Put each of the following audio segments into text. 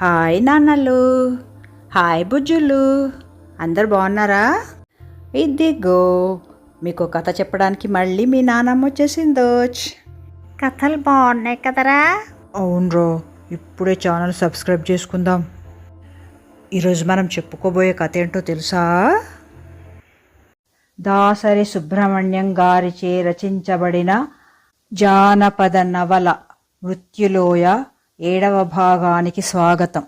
Hi నాన్నలు. Hi బుజ్జులు. అందరు బాగున్నారా? ఇదిగో మీకు కథ చెప్పడానికి మళ్ళీ మీ నాన్నమ్మ వచ్చేసిందోచ్ కథలు బాగున్నాయి కదరా? అవునరో ఇప్పుడే ఛానల్ సబ్స్క్రైబ్ చేసుకుందాం. ఈరోజు మనం చెప్పుకోబోయే కథ ఏంటో తెలుసా? దాసరి సుబ్రహ్మణ్యం గారిచే రచించబడిన జానపద నవల మృత్యులోయ ఏడవ భాగానికి స్వాగతం.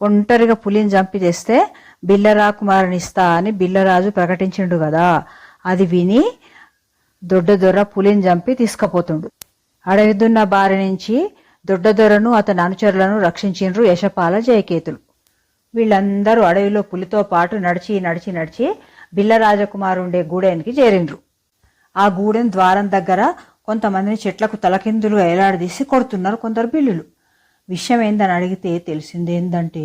ఒంటరిగా పులిని చంపి తెస్తే బిల్లరాకుమారునిస్తా అని బిల్లరాజు ప్రకటించిండు కదా. అది విని దొడ్డదొర పులిని చంపి తీసుకుపోతుండు. అడవిదున్న బారి నుంచి దొడ్డదొరను అతని అనుచరులను రక్షించిండ్రు యశపాల జయకేతులు. వీళ్ళందరూ అడవిలో పులితో పాటు నడిచి నడిచి నడిచి బిల్లరాజకుమారు ఉండే గూడెనికి చేరిండ్రు. ఆ గూడెం ద్వారం దగ్గర కొంతమందిని చెట్లకు తలకిందులు ఏలాడదీసి కొడుతున్నారు కొందరు బిల్లులు. విషయం ఏందని అడిగితే తెలిసింది ఏంటంటే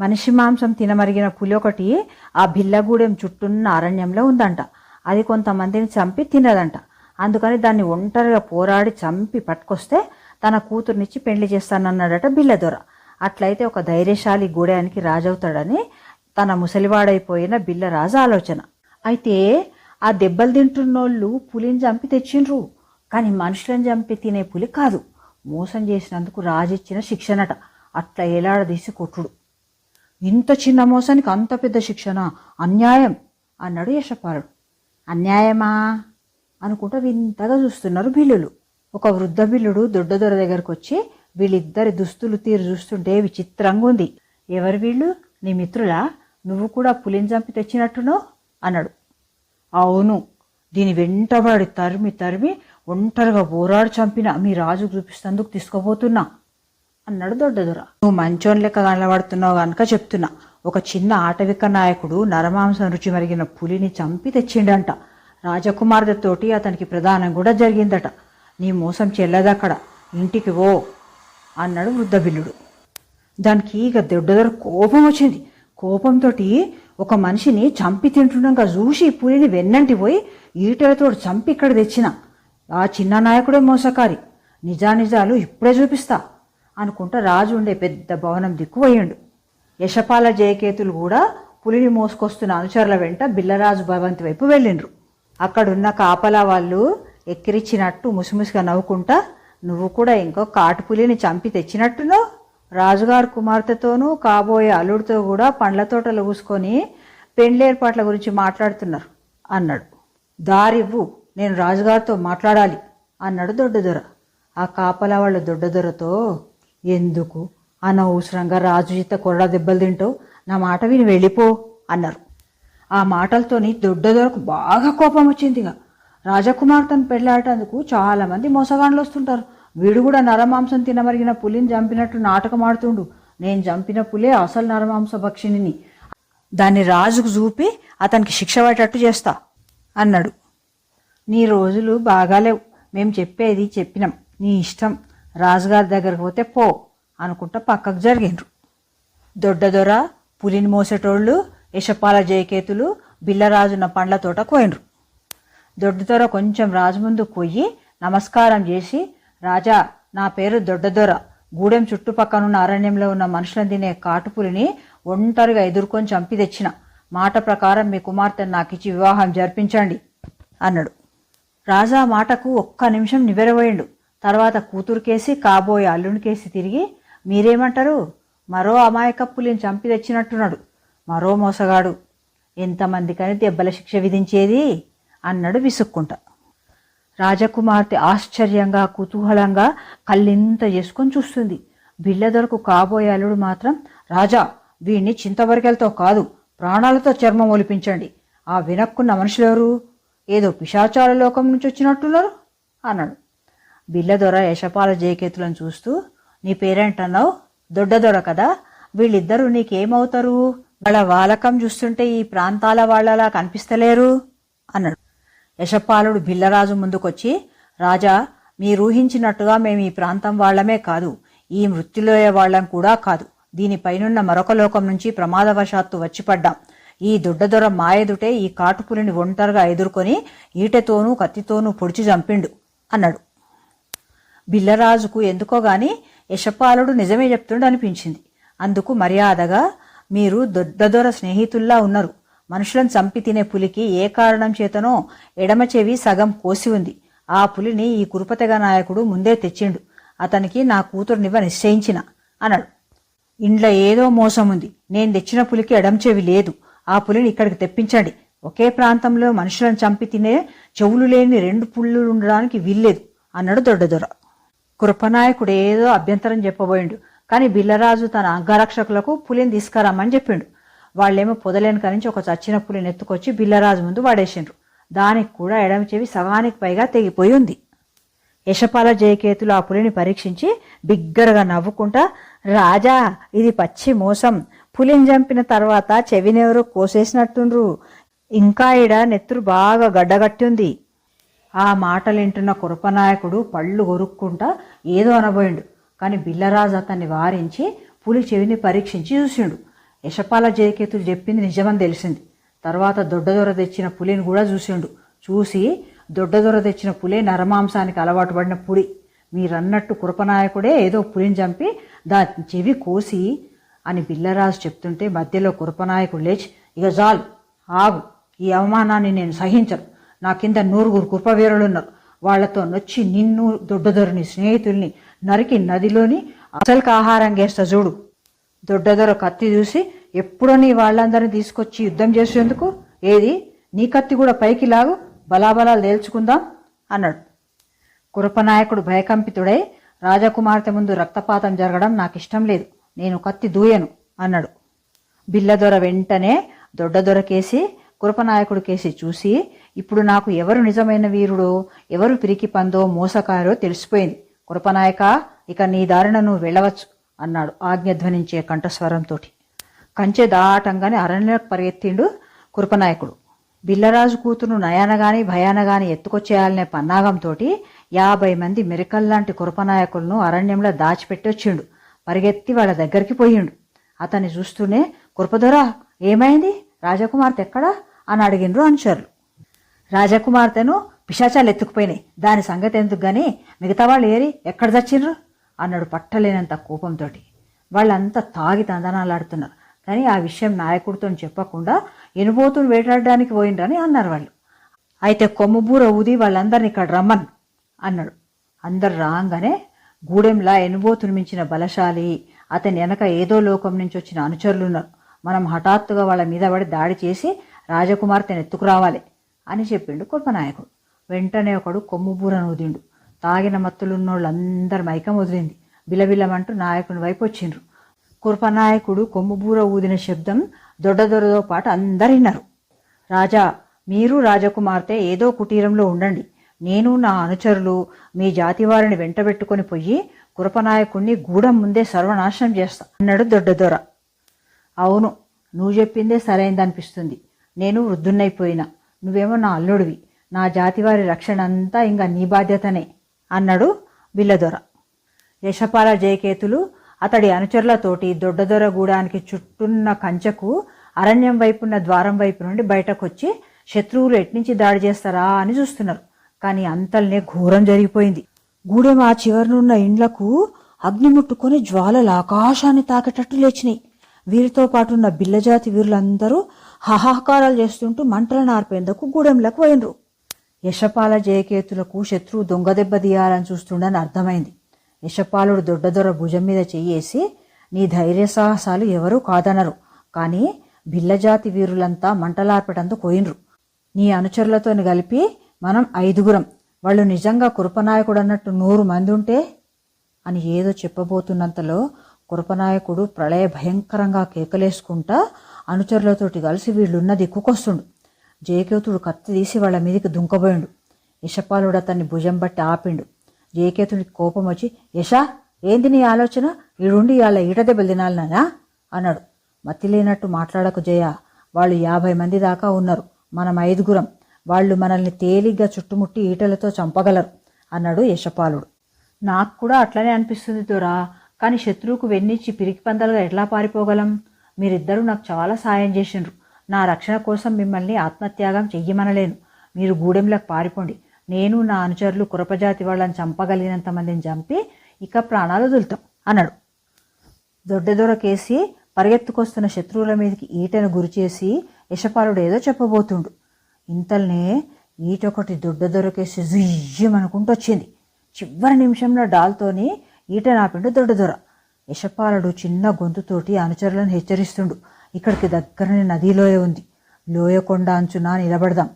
మనిషి మాంసం తినమరిగిన పులి ఒకటి ఆ బిల్లగూడెం చుట్టూన్న అరణ్యంలో ఉందంట. అది కొంతమందిని చంపి తినదంట. అందుకని దాన్ని ఒంటరిగా పోరాడి చంపి పట్టుకొస్తే తన కూతురునిచ్చి పెళ్ళి చేస్తానన్నాడట బిల్లదొర. అట్లయితే ఒక ధైర్యశాలి గూడెనికి రాజవుతాడని తన ముసలివాడైపోయిన బిల్లరాజు ఆలోచన. అయితే ఆ దెబ్బలు తింటున్నోళ్ళు పులిని చంపి తెచ్చిండ్రు. కానీ మనుషులను చంపి తినే పులి కాదు. మోసం చేసినందుకు రాజిచ్చిన శిక్షనట. అట్లా ఏలాడదీసి కొట్టుడు. ఇంత చిన్న మోసానికి అంత పెద్ద శిక్షణ అన్యాయం అన్నాడు యశపాలుడు. అన్యాయమా? అనుకుంటా వింతగా చూస్తున్నారు బిల్లులు. ఒక వృద్ధ బిల్లుడు దొడ్డదొర దగ్గరకు వచ్చి వీళ్ళిద్దరి దుస్తులు తీరు చూస్తుంటే విచిత్రంగా ఉంది. ఎవరు వీళ్ళు? నీ మిత్రులా? నువ్వు కూడా పులిని చంపి తెచ్చినట్టునో? అన్నాడు. అవును దీని వెంటబడి తరిమి తరిమి ఒంటరిగా పోరాడు చంపిన మీ రాజు చూపిస్తందుకు తీసుకోబోతున్నా అన్నాడు దొడ్డదొర. నువ్వు మంచోని లెక్క కనబడుతున్నావు కనుక చెప్తున్నా. ఒక చిన్న ఆటవిక నాయకుడు నరమాంసం రుచి మరిగిన పులిని చంపి తెచ్చిండంట. రాజకుమార్తెతోటి అతనికి ప్రదానం కూడా జరిగిందట. నీ మోసం చెల్లదక్కడ. ఇంటికి ఓ అన్నాడు వృద్ధ బిల్లుడు దానికి ఇక దొడ్డదొర కోపం వచ్చింది. కోపంతో ఒక మనిషిని చంపి తింటుండగా చూసి పులిని వెన్నంటి పోయి ఈటలతో చంపి ఇక్కడ తెచ్చిన. ఆ చిన్న నాయకుడే మోసకారి. నిజానిజాలు ఇప్పుడే చూపిస్తా అనుకుంటా రాజు ఉండే పెద్ద భవనం దిక్కుపోయిండు యశపాల జయకేతులు కూడా పులిని మోసుకొస్తున్న అనుచరుల వెంట బిల్లరాజు భవంతి వైపు వెళ్ళిండ్రు. అక్కడున్న కాపలా వాళ్ళు ఎక్కిరిచ్చినట్టు ముసిముసిగా నవ్వుకుంటా నువ్వు కూడా ఇంకో కాటు పులిని చంపి తెచ్చినట్టునో? రాజుగారు కుమార్తెతోనూ కాబోయే అల్లుడితో కూడా పండ్ల తోటలు కూసుకొని పెండ్లేర్పాట్ల గురించి మాట్లాడుతున్నారు అన్నాడు. దారివ్వు. నేను రాజుగారితో మాట్లాడాలి అన్నాడు దొడ్డదొర. ఆ కాపలా వాళ్ళ దొడ్డదొరతో ఎందుకు అనవసరంగా రాజు చేత కొరడా దెబ్బలు తింటావు? నా మాట విని వెళ్ళిపో అన్నారు. ఆ మాటలతోని దొడ్డదొరకు బాగా కోపం వచ్చింది ఇక రాజకుమార్తెను పెళ్ళాడేందుకు చాలామంది మోసగాండ్లు వస్తుంటారు. వీడు కూడా నరమాంసం తినమరిగిన పులిని చంపినట్టు నాటకం ఆడుతుండు. నేను చంపిన పులే అసలు నరమాంస భక్షిణిని దాన్ని రాజుకు చూపి అతనికి శిక్ష పడేటట్టు చేస్తా అన్నాడు. నీ రోజులు బాగాలేవు మేము చెప్పేది చెప్పినాం. నీ ఇష్టం. రాజుగారి దగ్గరకు పోతే పో అనుకుంటా పక్కకు జరిగిండ్రు. దొడ్డదొర పులిని మోసేటోళ్ళు యశపాల జయకేతులు బిల్లరాజున్న పండ్ల తోట కోయిండ్రు. దొడ్డదొర కొంచెం రాజు ముందు పోయి నమస్కారం చేసి రాజా నా పేరు దొడ్డదొర గూడెం చుట్టుపక్కనున్న అరణ్యంలో ఉన్న మనుషులను తినే కాటుపులిని ఒంటరిగా ఎదుర్కొని చంపి తెచ్చిన. మాట ప్రకారం మీ కుమార్తెను నాకిచ్చి వివాహం జరిపించండి అన్నాడు. రాజా మాటకు ఒక్క నిమిషం నివ్వెరబోయిండు. తర్వాత కూతురుకేసి కాబోయే అల్లునికేసి తిరిగి మీరేమంటారు? మరో అమాయకప్పులిని చంపి తెచ్చినట్టున్నాడు. మరో మోసగాడు. ఎంతమందికని దెబ్బల శిక్ష విధించేది? అన్నాడు విసుక్కుంటా. రాజకుమార్తె ఆశ్చర్యంగా కుతూహలంగా కళ్ళింత చేసుకొని చూస్తుంది. బిళ్ళదొరకు కాబోయే అల్లుడు మాత్రం రాజా వీణ్ణి చింతవరకెలతో కాదు ప్రాణాలతో చర్మం ఒలిపించండి. ఆ వినక్కున్న మనుషులెవరు? ఏదో పిశాచాల లోకం నుంచి వచ్చినట్టున్నారు అన్నాడు. బిల్లదొర యశపాల జయకేతులను చూస్తూ నీ పేరేంటన్నావు? దొడ్డదొర కదా వీళ్ళిద్దరూ నీకేమవుతారు? వాళ్ళ వాలకం చూస్తుంటే ఈ ప్రాంతాల వాళ్ళలా కనిపిస్తలేరు అన్నాడు. యశపాలుడు బిల్లరాజు ముందుకొచ్చి రాజా మీరు ఊహించినట్టుగా మేము ఈ ప్రాంతం వాళ్ళమే కాదు ఈ మృత్యులోయ వాళ్ళం కూడా కాదు. దీనిపైనున్న మరొక లోకం నుంచి ప్రమాదవశాత్తు వచ్చిపడ్డాం ఈ దొడ్డదొర మాయదుటే ఈ కాటుపులిని ఒంటరిగా ఎదుర్కొని ఈటెతోనూ కత్తితోనూ పొడిచి చంపిండు అన్నాడు. బిల్లరాజుకు ఎందుకోగాని యశపాలుడు నిజమే చెప్తుండు అనిపించింది. అందుకు మర్యాదగా మీరు దొడ్డదొర స్నేహితుల్లా ఉన్నారు. మనుషులను చంపి తినే పులికి ఏ కారణం చేతనో ఎడమ చెవి సగం కోసి ఉంది. ఆ పులిని ఈ కురుపతెగ నాయకుడు ముందే తెచ్చిండు. అతనికి నా కూతురునివ్వ నిశ్చయించిన అన్నాడు. ఇండ్ల ఏదో మోసం ఉంది. నేను తెచ్చిన పులికి ఎడం చెవి లేదు. ఆ పులిని ఇక్కడికి తెప్పించండి. ఒకే ప్రాంతంలో మనుషులను చంపి తినే చెవులు లేని రెండు పుళ్ళు ఉండడానికి వీల్లేదు అన్నాడు దొడ్డదొర కృపనాయకుడు ఏదో అభ్యంతరం చెప్పబోయిండు కానీ బిల్లరాజు తన అంగరక్షకులకు పులిని తీసుకురమ్మని చెప్పిండు. వాళ్ళేమో పొదలేని నుంచి ఒక చచ్చిన పులిని ఎత్తుకొచ్చి బిల్లరాజు ముందు వాడేసిండ్రు. దానికి కూడా ఎడమ చెవి సగానికి పైగా తెగిపోయి ఉంది. యశపాల జయకేతులు ఆ పులిని పరీక్షించి బిగ్గరగా నవ్వుకుంటా రాజా ఇది పచ్చి మోసం. పులిని చంపిన తర్వాత చెవినెవరో కోసేసినట్టుండ్రు. ఇంకా ఈడ నెత్తురు బాగా గడ్డగట్టింది. ఆ మాటలు వింటున్న కురపనాయకుడు పళ్ళు కొరుక్కుంటా ఏదో అనబోయిండు. కానీ బిల్లరాజు అతన్ని వారించి పులి చెవిని పరీక్షించి చూసిండు. యశపాల జయకేతులు చెప్పింది నిజమని తెలిసింది. తర్వాత దొడ్డదొర తెచ్చిన పులిని కూడా చూసిండు. చూసి దొడ్డదొర తెచ్చిన పులే నరమాంసానికి అలవాటు పడిన పులి. మీరన్నట్టు కురపనాయకుడే ఏదో పులిని చంపి దా చెవి కోసి అని బిల్లరాజు చెప్తుంటే మధ్యలో కురపనాయకుడు లేచి ఇక చాలు ఆగు. ఈ అవమానాన్ని నేను సహించను. నా కింద నూరుగురు కుప్పవీరులున్నారు వాళ్ళతో నొచ్చి నిన్ను దొడ్డదొరని స్నేహితుల్ని నరికి నదిలోని అసలుకి ఆహారం గేస్తా చూడు. దొడ్డదొర కత్తి చూసి ఎప్పుడో నీ వాళ్ళందరినీ తీసుకొచ్చి యుద్ధం చేసేందుకు? ఏది? నీ కత్తి కూడా పైకి లాగు. బలాబలా తేల్చుకుందాం అన్నాడు. కురపనాయకుడు భయకంపితుడై రాజకుమార్తె ముందు రక్తపాతం జరగడం నాకు ఇష్టం లేదు. నేను కత్తి దూయను అన్నాడు. బిల్లదొర వెంటనే దొడ్డదొరకేసి కురపనాయకుడు కేసి చూసి ఇప్పుడు నాకు ఎవరు నిజమైన వీరుడో ఎవరు పిరికి పందో మోసకారో తెలిసిపోయింది. కురపనాయక ఇక నీ దారిన నువ్వు వెళ్ళవచ్చు అన్నాడు ఆజ్ఞధ్వనించే కంఠస్వరంతోటి. కంచె దాటంగానే అరణ్యకు పరిగెత్తిండు కురపనాయకుడు బిల్లరాజు కూతురు నయానగాని భయానగాని ఎత్తుకొచ్చేయాలనే పన్నాగంతో యాభై మంది మెరికల్లాంటి కురపనాయకులను అరణ్యంలో దాచిపెట్టి వచ్చిండు పరిగెత్తి వాళ్ళ దగ్గరికి పోయిండు. అతన్ని చూస్తూనే కృపదొరా ఏమైంది? రాజకుమార్తె ఎక్కడా? అని అడిగిండ్రు అనుచరులు. రాజకుమార్తెను పిశాచాలు ఎత్తుకుపోయినాయి. దాని సంగతి ఎందుకు గాని మిగతా వాళ్ళు ఏరి ఎక్కడ చచ్చిండ్రు? అన్నాడు పట్టలేనంత కోపంతోటి. వాళ్ళంతా తాగి తందనాలాడుతున్నారు. కానీ ఆ విషయం నాయకుడితో చెప్పకుండా ఎనుబోతును వేటాడడానికి పోయిండ్రని అన్నారు వాళ్ళు. అయితే కొమ్ముబూర ఊది వాళ్ళందరిని ఇక్కడ రమ్మన్ అన్నాడు. అందరు రాగానే గూడెంలా ఎనుబోతును తురిమించిన బలశాలి. అతని వెనక ఏదో లోకం నుంచి వచ్చిన అనుచరులు ఉన్నారు. మనం హఠాత్తుగా వాళ్ళ మీద పడి దాడి చేసి రాజకుమార్తెను ఎత్తుకురావాలి అని చెప్పిండు కుల్పనాయకుడు వెంటనే ఒకడు కొమ్ముబూరను ఊదిండు తాగిన మత్తులున్నోళ్ళందరి మైకం వదిలింది. బిలబిలమంటూ నాయకుని వైపు వచ్చిండ్రు. కుర్పనాయకుడు కొమ్ముబూర ఊదిన శబ్దం దొడ్డదొరతో పాటు అందరిన్నారు. రాజా మీరు రాజకుమార్తె ఏదో కుటీరంలో ఉండండి. నేను నా అనుచరులు మీ జాతి వారిని వెంటబెట్టుకొని పోయి కురపనాయకుణ్ణి గూడెం ముందే సర్వనాశనం చేస్తా. అన్నాడు దొడ్డదొర అవును నువ్వు చెప్పిందే సరైందనిపిస్తుంది. నేను వృద్ధున్నైపోయినా నువ్వేమో నా అల్లుడివి. నా జాతివారి రక్షణ అంతా ఇంకా నీ బాధ్యతనే అన్నాడు బిల్లదొర యశపాల జయకేతులు అతడి అనుచరులతోటి దొడ్డదొర గూడానికి చుట్టున్న కంచెకు అరణ్యం వైపున్న ద్వారం వైపు నుండి బయటకొచ్చి శత్రువులు ఎట్నుంచి దాడి చేస్తారా? అని చూస్తున్నారు. కానీ అంతల్నే ఘోరం జరిగిపోయింది. గూడెం ఆ చివరనున్న ఇండ్లకు అగ్ని ముట్టుకొని జ్వాలలు ఆకాశాన్ని తాకేటట్టు లేచినాయి. వీరితో పాటున్న బిల్లజాతి వీరులందరూ హాహాకారాలు చేస్తుంటూ మంటలను ఆర్పేందుకు గూడెంలకు పోయినరు. యశపాల జయకేతులకు శత్రువు దొంగదెబ్బ తీయాలని చూస్తుండని అర్థమైంది. యశపాలుడు దొడ్డదొర భుజం మీద చెయ్యేసి నీ ధైర్య సాహసాలు ఎవరూ కాదనరు కానీ బిల్లజాతి వీరులంతా మంటలార్పటందుకు పోయినరు. నీ అనుచరులతో కలిపి మనం ఐదుగురం. వాళ్ళు నిజంగా కురపనాయకుడు అన్నట్టు నూరు మంది ఉంటే అని ఏదో చెప్పబోతున్నంతలో కురపనాయకుడు ప్రళయ భయంకరంగా కేకలేసుకుంటా అనుచరులతోటి కలిసి వీళ్ళున్న దిక్కుకొస్తుండు. జయకేతుడు కత్తి తీసి వాళ్ళ మీదకి దుంకబోయిండు. యశపాలుడు అతన్ని భుజం బట్టి ఆపిండు. జయకేతుడికి కోపం వచ్చి యశా ఏంది నీ ఆలోచన? ఈడుండి ఇవాళ ఈటదెబ్బలు తినాలనా అన్నాడు. మతి లేనట్టు మాట్లాడకు జయ. వాళ్ళు యాభై మంది దాకా ఉన్నారు. మనం ఐదుగురం. వాళ్ళు మనల్ని తేలిగ్గా చుట్టుముట్టి ఈటలతో చంపగలరు అన్నాడు యశపాలుడు. నాకు కూడా అట్లనే అనిపిస్తుంది దొరా కానీ శత్రువుకు వెన్నిచ్చి పిరికి పందలుగా ఎట్లా పారిపోగలం? మీరిద్దరూ నాకు చాలా సాయం చేసిండ్రు. నా రక్షణ కోసం మిమ్మల్ని ఆత్మత్యాగం చెయ్యమనలేను. మీరు గూడెంలోకి పారిపోండి. నేను నా అనుచరులు కురపజాతి వాళ్ళని చంపగలిగినంత మందిని చంపి ఇక ప్రాణాలు వదులుతాం అన్నాడు. దొడ్డదొర కేసి పరిగెత్తుకొస్తున్న శత్రువుల మీదకి ఈటను గురిచేసి యశపాలుడు ఏదో చెప్పబోతుండు. ఇంతల్నే ఈటొకటి దొడ్డదొరకేసి జుయ్యమనుకుంటూ వచ్చింది. చివరి నిమిషంలో డాల్తోని ఈట నాపిండు దొడ్డదొర యశపాలుడు చిన్న గొంతుతోటి అనుచరులను హెచ్చరిస్తుండు. ఇక్కడికి దగ్గరనే నదీలోయ ఉంది. లోయ కొండ అంచున నిలబడదాం.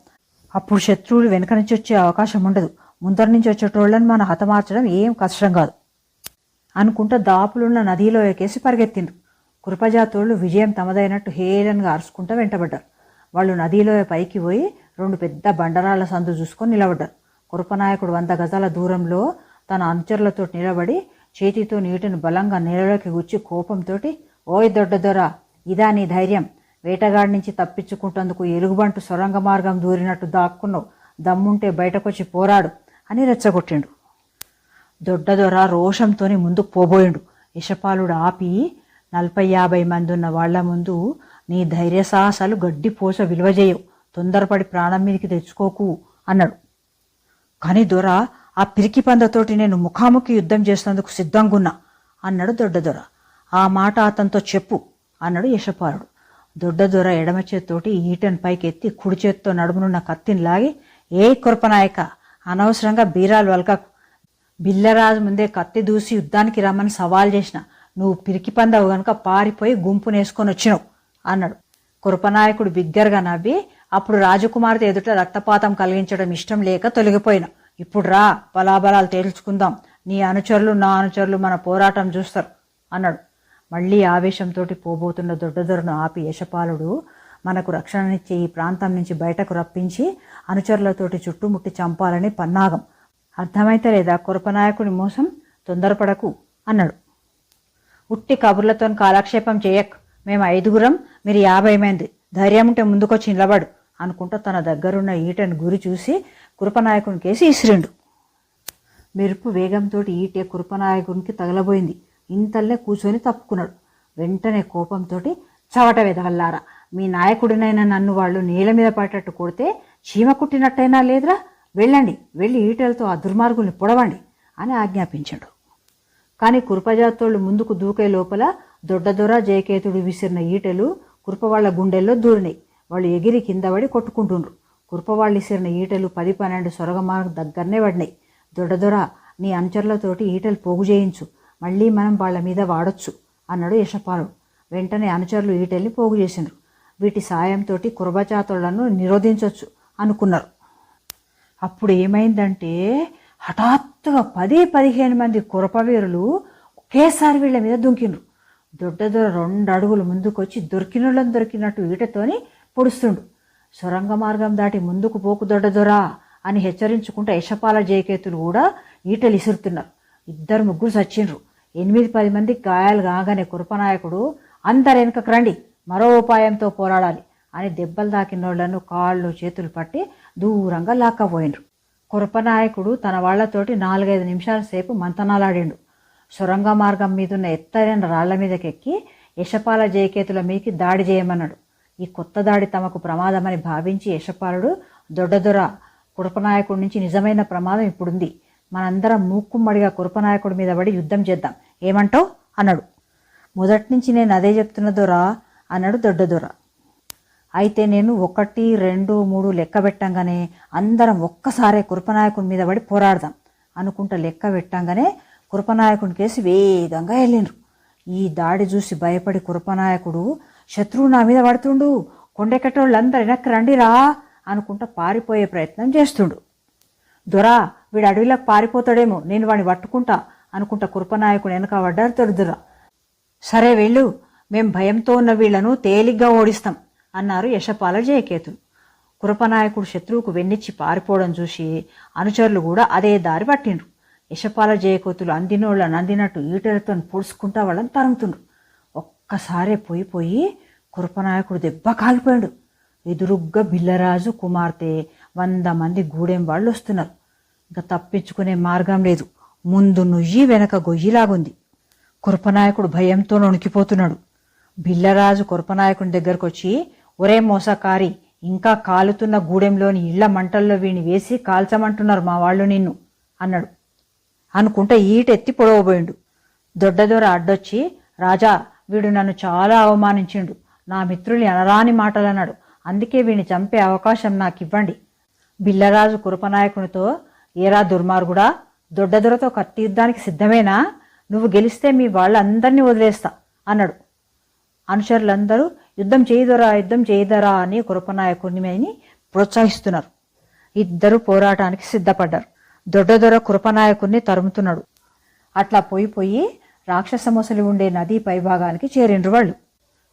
అప్పుడు శత్రువులు వెనక నుంచి వచ్చే అవకాశం ఉండదు. ముందర నుంచి వచ్చేటోళ్ళని మనం హతమార్చడం ఏం కష్టం కాదు అనుకుంటా దాపులున్న నదిలో ఎక్కేసి పరిగెత్తిండ్రు కృపజాతోళ్ళు విజయం తమదైనట్టు హేళనగా అరుచుకుంటూ వెంటబడ్డారు. వాళ్ళు నదిలో పైకి పోయి రెండు పెద్ద బండరాళ్ళ సందు చూసుకొని నిలబడ్డారు కృపనాయకుడు వంద గజాల దూరంలో తన అనుచరులతో నిలబడి చేతితో నీటిని బలంగా నీళ్ళలోకి గుచ్చి కోపంతో ఓయ్ దొడ్డదొర ఇదా నీ ధైర్యం. వేటగాడి నుంచి తప్పించుకుంటందుకు ఎలుగుబంటు సొరంగ మార్గం దూరినట్టు దాక్కున్నావు. దమ్ముంటే బయటకొచ్చి పోరాడు అని రెచ్చగొట్టిండు. దొడ్డదొర రోషంతోని ముందుకు పోబోయిండు. యశపాలుడు ఆపి నలభై యాభై మంది ఉన్న వాళ్ళ ముందు నీ ధైర్య సాహసాలు గడ్డి పోస విలువ చేయవు. తొందరపడి ప్రాణం మీదకి తెచ్చుకోకు అన్నాడు. కానీ దొర ఆ పిరికి పందతోటి నేను ముఖాముఖి యుద్ధం చేసినందుకు సిద్ధంగున్నా అన్నాడు దొడ్డదొర ఆ మాట అతనితో చెప్పు అన్నాడు యశపాలుడు. దొడ్డదొర ఎడమ చేత్తోటి ఈటెన్ పైకి ఎత్తి కుడి చేత్తో నడుమునున్న కత్తిని లాగి ఏ కృపనాయక అనవసరంగా బీరాలు వలకకు. బిల్లరాజు ముందే కత్తి దూసి యుద్ధానికి రమ్మని సవాల్ చేసిన. నువ్వు పిరికి పందవు గనుక పారిపోయి గుంపునేసుకొని వచ్చినావు అన్నాడు. కృపనాయకుడు బిగ్గరగా నవ్వి అప్పుడు రాజకుమార్తె ఎదుట రక్తపాతం కలిగించడం ఇష్టం లేక తొలగిపోయిన. ఇప్పుడు రా బలాబలాలు తేల్చుకుందాం. నీ అనుచరులు నా అనుచరులు మన పోరాటం చూస్తారు అన్నాడు. మళ్ళీ ఆవేశంతో పోబోతున్న దొడ్డదొరను ఆపి యశపాలుడు మనకు రక్షణనిచ్చే ఈ ప్రాంతం నుంచి బయటకు రప్పించి అనుచరులతోటి చుట్టుముట్టి చంపాలని పన్నాగం. అర్థమైతే లేదా? కురపనాయకుడి మోసం? తొందరపడకు అన్నాడు. ఉట్టి కబుర్లతో కాలక్షేపం చేయక్. మేము ఐదుగురం మీరు యాభై మంది. ధైర్యం ఉంటే ముందుకొచ్చి నిలబడు. అనుకుంటూ తన దగ్గరున్న ఈటను గురి చూసి కురపనాయకుని కేసి ఇసిరిండు. మెరుపు వేగంతో ఈటే కురపనాయకునికి తగలబోయింది. ఇంతల్లే కూర్చొని తప్పుకున్నాడు. వెంటనే కోపంతో చవట వెదవల్లారా మీ నాయకుడినైనా నన్ను వాళ్ళు నేల మీద పడేటట్టు కొడితే చీమ కుట్టినట్టయినా లేదురా? వెళ్ళండి వెళ్ళి ఈటెలతో ఆ దుర్మార్గుల్ని పొడవండి అని ఆజ్ఞాపించాడు. కానీ కురుపజాతోళ్ళు ముందుకు దూకే లోపల దొడ్డదొర జయకేతుడు విసిరిన ఈటెలు కురుపవాళ్ళ గుండెల్లో దూరినాయి వాళ్ళు ఎగిరి కింద పడి కొట్టుకుంటుండ్రు. కురుపవాళ్ళు విసిరిన ఈటలు పది పన్నెండు సొరగమార్గ దగ్గరనే పడినాయి. దొడ్డదొర నీ అనుచరులతోటి ఈటలు పోగు చేయించు. మళ్ళీ మనం వాళ్ళ మీద వాడొచ్చు అన్నాడు యశపాలుడు వెంటనే అనుచరులు ఈటల్ని పోగు చేసిండ్రు. వీటి సాయంతో కురబచాతులను నిరోధించవచ్చు అనుకున్నారు. అప్పుడు ఏమైందంటే హఠాత్తుగా పది పదిహేను మంది కురపవీరులు ఒకేసారి వీళ్ళ మీద దుంకిండ్రు. దొడ్డదొర రెండు అడుగులు ముందుకొచ్చి దొరికినోళ్ళని దొరికినట్టు ఈటతోని పొడుస్తుండు. సొరంగ మార్గం దాటి ముందుకు పోకు దొడ్డదొరా అని హెచ్చరించుకుంటూ యశపాల జయకేతులు కూడా ఈటలు ఇసురుతున్నారు. ఇద్దరు ముగ్గురు చచ్చిండ్రు ఎనిమిది పది మంది గాయాలు కాగానే కురపనాయకుడు అందరు వెనుకకు రండి మరో ఉపాయంతో పోరాడాలి అని దెబ్బలు తాకినోళ్ళను కాళ్ళు చేతులు పట్టి దూరంగా లాక్కపోయిండ్రు. కురపనాయకుడు తన వాళ్ళతోటి నాలుగైదు నిమిషాల సేపు మంతనాలాడిండు. సొరంగ మార్గం మీదున్న ఎత్తైన రాళ్ళ మీదకెక్కి యశపాల జయకేతుల మీకి దాడి చేయమన్నాడు. ఈ కొత్త దాడి తమకు ప్రమాదమని భావించి యశపాలుడు దొడ్డదొర కురపనాయకుడి నుంచి నిజమైన ప్రమాదం ఇప్పుడుంది. మనందరం మూక్కుమ్మడిగా కురపనాయకుడి మీద పడి యుద్ధం చేద్దాం. ఏమంటావు? అన్నాడు. మొదటి నుంచి నేను అదే చెప్తున్న దొర అన్నాడు దొడ్డదొర అయితే నేను ఒకటి రెండు మూడు లెక్క పెట్టంగానే అందరం ఒక్కసారే కురపనాయకుడి మీద పడి పోరాడదాం అనుకుంటా లెక్క పెట్టంగానే కురపనాయకుడి కేసి వేగంగా వెళ్ళిండ్రు ఈ దాడి చూసి భయపడి కురపనాయకుడు శత్రువు నా మీద పడుతుండు. కొండెక్కటోళ్ళందరూ వెనక్కి రండిరా అనుకుంటా పారిపోయే ప్రయత్నం చేస్తుండు. దొరా వీడు అడవిలోకి పారిపోతాడేమో నేను వాడిని పట్టుకుంటా అనుకుంటా కురపనాయకుడు వెనక పడ్డారు దొరుదురా సరే వెళ్ళు మేం భయంతో ఉన్న వీళ్ళను తేలిగ్గా ఓడిస్తాం అన్నారు యశపాల జయకేతులు. కురపనాయకుడు శత్రువుకు వెన్నిచ్చి పారిపోవడం చూసి అనుచరులు కూడా అదే దారి పట్టిండ్రు. యశపాల జయకోతులు అందినోళ్ళని అందినట్టు ఈటలతో పొడుచుకుంటా వాళ్ళని తరుముతుండ్రు. ఒక్కసారే పోయి పోయి కురపనాయకుడు దెబ్బ కాలిపోయాడు. ఎదురుగ్గా బిల్లరాజు కుమార్తె వంద మంది గూడెం వాళ్ళు వస్తున్నారు ఇంకా తప్పించుకునే మార్గం లేదు. ముందు నుయ్యి వెనక గొయ్యిలాగుంది. కురపనాయకుడు భయంతో వణికిపోతున్నాడు బిల్లరాజు కృపనాయకుని దగ్గరకు వచ్చి ఒరే మోసకారి ఇంకా కాలుతున్న గూడెంలోని ఇళ్ళ మంటల్లో వీణి వేసి కాల్చమంటున్నారు మా వాళ్ళు నిన్ను అన్నాడు. అనుకుంటే ఈటెత్తి పొడవబోయిండు. దొడ్డదొర అడ్డొచ్చి రాజా వీడు నన్ను చాలా అవమానించిండు. నా మిత్రుల్ని అనరాని మాటలన్నాడు. అందుకే వీడిని చంపే అవకాశం నాకు ఇవ్వండి బిల్లరాజు కురపనాయకునితో ఏరా దుర్మార్గుడా దొడ్డదొరతో కట్టిద్దానికి సిద్ధమేనా? నువ్వు గెలిస్తే మీ వాళ్ళందరినీ వదిలేస్తా అన్నాడు. అనుచరులందరూ యుద్ధం చేయదరా యుద్ధం చేయదరా అని కురపనాయకుని ప్రోత్సహిస్తున్నారు. ఇద్దరు పోరాటానికి సిద్ధపడ్డారు. దొడ్డదొర కురపనాయకుణ్ణి తరుముతున్నాడు. అట్లా పోయి పోయి రాక్షస మొసలి ఉండే నదీ పైభాగానికి చేరిండ్రు వాళ్ళు.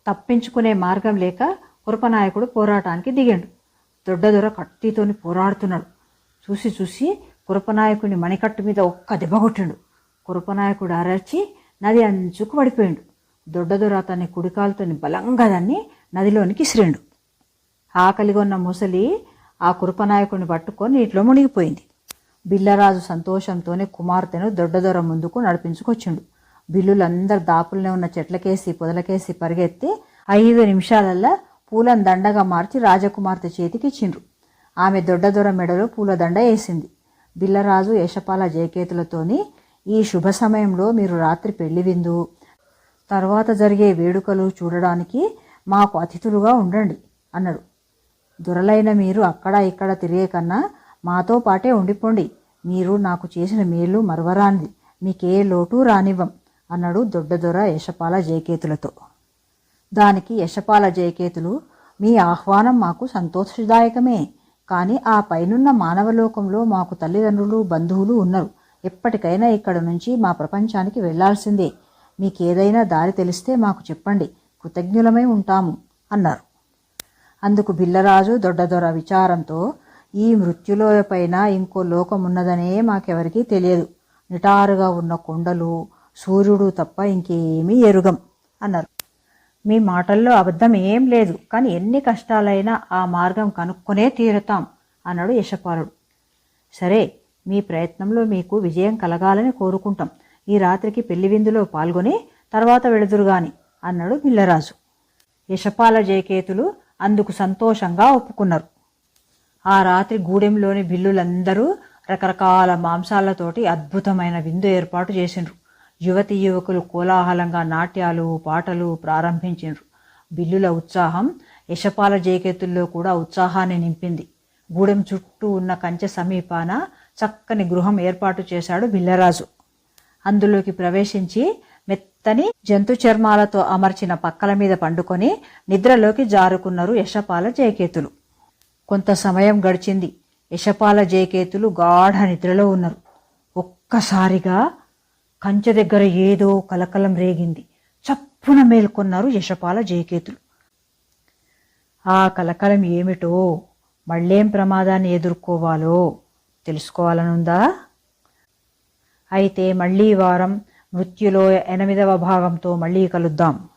తప్పించుకునే మార్గం లేక కురపనాయకుడు పోరాటానికి దిగాడు. దొడ్డదొర కత్తితోని పోరాడుతున్నాడు. చూసి చూసి కురపనాయకుని మణికట్టు మీద ఒక్క దెబ్బ కొట్టిండు. కురపనాయకుడు అరచి నది అంచుకు పడిపోయిండు. దొడ్డదొర అతని కుడికాలతోని బలంగా దాన్ని నదిలోనికి ఇసిరిండు. ఆకలిగొన్న ముసలి ఆ కురపనాయకుని పట్టుకొని నీటిలో మునిగిపోయింది. బిల్లరాజు సంతోషంతోనే కుమార్తెను దొడ్డదొర ముందుకు నడిపించుకొచ్చిండు. బిల్లులందరూ దాపుల్నే ఉన్న చెట్లకేసి పొదలకేసి పరిగెత్తి ఐదు నిమిషాలల్లా పూలను దండగా మార్చి రాజకుమార్తె చేతికి ఇచ్చిండ్రు ఆమె దొడ్డ దొర మెడలో పూల దండ వేసింది. బిల్లరాజు యశపాల జయకేతులతోని ఈ శుభ సమయంలో మీరు రాత్రి పెళ్ళి విందు. తర్వాత జరిగే వేడుకలు చూడడానికి మాకు అతిథులుగా ఉండండి అన్నాడు. దొరలైన మీరు అక్కడ ఇక్కడ తిరిగే కన్నా మాతో పాటే ఉండిపోండి. మీరు నాకు చేసిన మేలు మరవరానిది. మీకే లోటు రానివ్వం. అన్నాడు దొడ్డదొర యశపాల జయకేతులతో. దానికి యశపాల జయకేతులు మీ ఆహ్వానం మాకు సంతోషదాయకమే కానీ ఆ పైనున్న మానవలోకంలో మాకు తల్లిదండ్రులు బంధువులు ఉన్నారు. ఎప్పటికైనా ఇక్కడ నుంచి మా ప్రపంచానికి వెళ్ళాల్సిందే. మీకేదైనా దారి తెలిస్తే మాకు చెప్పండి. కృతజ్ఞులమై ఉంటాము అన్నారు. అందుకు బిల్లరాజు దొడ్డదొర విచారంతో ఈ మృత్యులోయపైన ఇంకో లోకమున్నదనే మాకెవరికీ తెలియదు. నిటారుగా ఉన్న కొండలు సూర్యుడు తప్ప ఇంకేమీ ఎరుగం అన్నారు. మీ మాటల్లో అబద్ధం ఏం లేదు కానీ ఎన్ని కష్టాలైనా ఆ మార్గం కనుక్కొనే తీరుతాం అన్నాడు యశపాలుడు. సరే మీ ప్రయత్నంలో మీకు విజయం కలగాలని కోరుకుంటాం. ఈ రాత్రికి పెళ్ళి విందులో పాల్గొని తర్వాత వెళుదురుగాని అన్నాడు పిల్లరాజు యశపాల జయకేతులు అందుకు సంతోషంగా ఒప్పుకున్నారు. ఆ రాత్రి గూడెంలోని బిల్లులందరూ రకరకాల మాంసాలతోటి అద్భుతమైన విందు ఏర్పాటు చేసిండ్రు. యువతి యువకులు కోలాహలంగా నాట్యాలు పాటలు ప్రారంభించిండ్రు బిల్లుల ఉత్సాహం యశపాల జయకేతుల్లో కూడా ఉత్సాహాన్ని నింపింది. గూడెం చుట్టూ ఉన్న కంచె సమీపాన చక్కని గృహం ఏర్పాటు చేశాడు బిల్లరాజు. అందులోకి ప్రవేశించి మెత్తని జంతు చర్మాలతో అమర్చిన పక్కల మీద పండుకొని నిద్రలోకి జారుకున్నారు యశపాల జయకేతులు. కొంత సమయం గడిచింది. యశపాల జయకేతులు గాఢ నిద్రలో ఉన్నారు. ఒక్కసారిగా కంచె దగ్గర ఏదో కలకలం రేగింది. చప్పున మేల్కొన్నారు యశపాల జయకేతులు. ఆ కలకలం ఏమిటో మళ్ళేం ప్రమాదాన్ని ఎదుర్కోవాలో తెలుసుకోవాలనుందా? అయితే మళ్ళీ వారం మృత్యులో ఎనిమిదవ భాగంతో మళ్ళీ కలుద్దాం.